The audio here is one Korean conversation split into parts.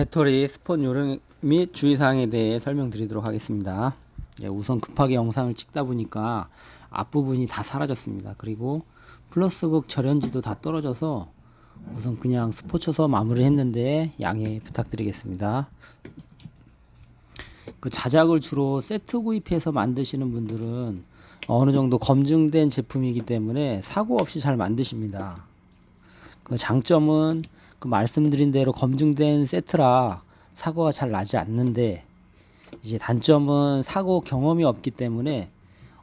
배터리 스폰 요령 및 주의사항에 대해 설명드리도록 하겠습니다. 예, 우선 급하게 영상을 찍다 보니까 앞부분이 다 사라졌습니다. 그리고 플러스극 절연지도 다 떨어져서 우선 그냥 스포 쳐서 마무리 했는데 양해 부탁드리겠습니다. 그 자작을 주로 세트 구입해서 만드시는 분들은 어느 정도 검증된 제품이기 때문에 사고 없이 잘 만드십니다. 그 장점은 그 말씀드린 대로 검증된 세트라 사고가 잘 나지 않는데 이제 단점은 사고 경험이 없기 때문에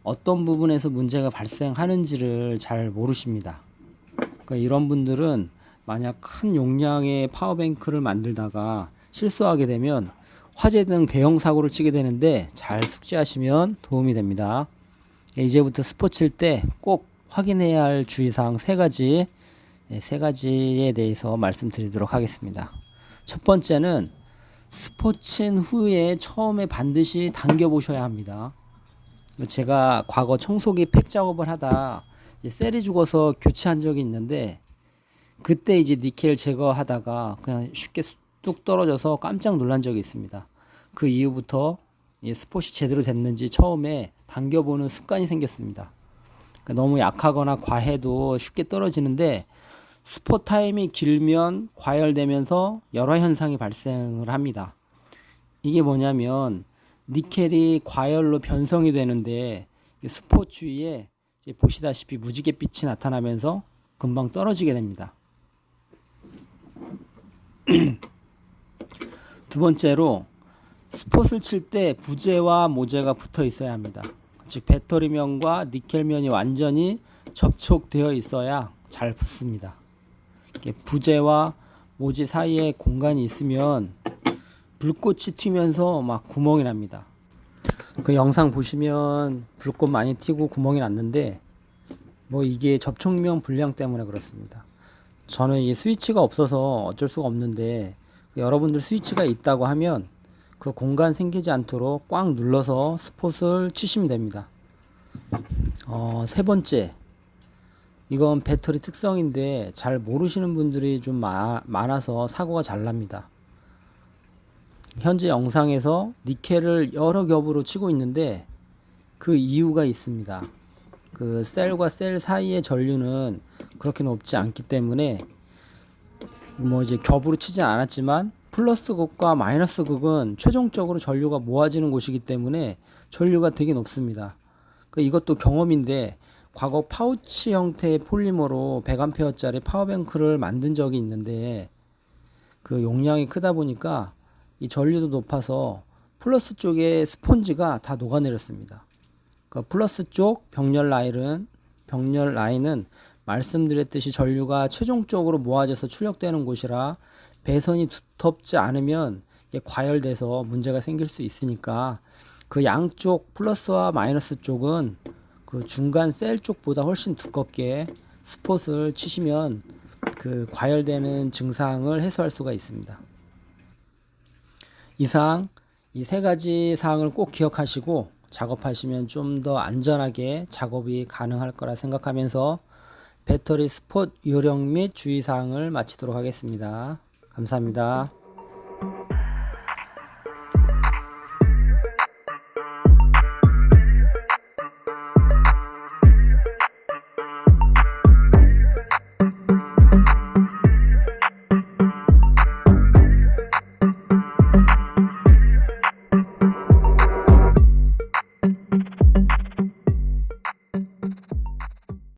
어떤 부분에서 문제가 발생하는지를 잘 모르십니다. 그러니까 이런 분들은 만약 큰 용량의 파워뱅크를 만들다가 실수하게 되면 화재 등 대형 사고를 치게 되는데 잘 숙지하시면 도움이 됩니다. 이제부터 스포 칠때꼭 확인해야 할 주의사항 세 가지 네, 세 가지에 대해서 말씀드리도록 하겠습니다. 첫 번째는 스포친 후에 처음에 반드시 당겨 보셔야 합니다. 제가 과거 청소기 팩 작업을 하다 셀이 죽어서 교체한 적이 있는데 그때 이제 니켈 제거하다가 그냥 쉽게 뚝 떨어져서 깜짝 놀란 적이 있습니다. 그 이후부터 이 스폿이 제대로 됐는지 처음에 당겨보는 습관이 생겼습니다. 그러니까 너무 약하거나 과해도 쉽게 떨어지는데 스포 타임이 길면 과열되면서 열화 현상이 발생을 합니다. 이게 뭐냐면 니켈이 과열로 변성이 되는데 스포 주위에 보시다시피 무지갯빛이 나타나면서 금방 떨어지게 됩니다. 두 번째로 스폿을 칠 때 부재와 모재가 붙어 있어야 합니다. 즉 배터리면과 니켈면이 완전히 접촉되어 있어야 잘 붙습니다. 부재와 모재 사이에 공간이 있으면 불꽃이 튀면서 막 구멍이 납니다. 그 영상 보시면 불꽃 많이 튀고 구멍이 났는데 뭐 이게 접촉면 불량 때문에 그렇습니다. 저는 이 스위치가 없어서 어쩔 수가 없는데 여러분들 스위치가 있다고 하면 그 공간 생기지 않도록 꽉 눌러서 스폿을 치시면 됩니다. 어, 세 번째 이건 배터리 특성인데 잘 모르시는 분들이 좀 마, 많아서 사고가 잘 납니다. 현재 영상에서 니켈을 여러 겹으로 치고 있는데 그 이유가 있습니다. 그 셀과 셀 사이의 전류는 그렇게 높지 않기 때문에 뭐 이제 겹으로 치진 않았지만 플러스 극과 마이너스 극은 최종적으로 전류가 모아지는 곳이기 때문에 전류가 되게 높습니다. 그 이것도 경험인데 과거 파우치 형태의 폴리머로 100A짜리 파워뱅크를 만든 적이 있는데 그 용량이 크다 보니까 이 전류도 높아서 플러스 쪽에 스폰지가 다 녹아내렸습니다. 그 플러스 쪽 병렬 라인은 병렬 라인은 말씀드렸듯이 전류가 최종적으로 모아져서 출력되는 곳이라 배선이 두텁지 않으면 과열돼서 문제가 생길 수 있으니까 그 양쪽 플러스와 마이너스 쪽은 그 중간 셀 쪽보다 훨씬 두껍게 스폿을 치시면 그 과열되는 증상을 해소할 수가 있습니다. 이상 이 세 가지 사항을 꼭 기억하시고 작업하시면 좀 더 안전하게 작업이 가능할 거라 생각하면서 배터리 스폿 요령 및 주의사항을 마치도록 하겠습니다. 감사합니다.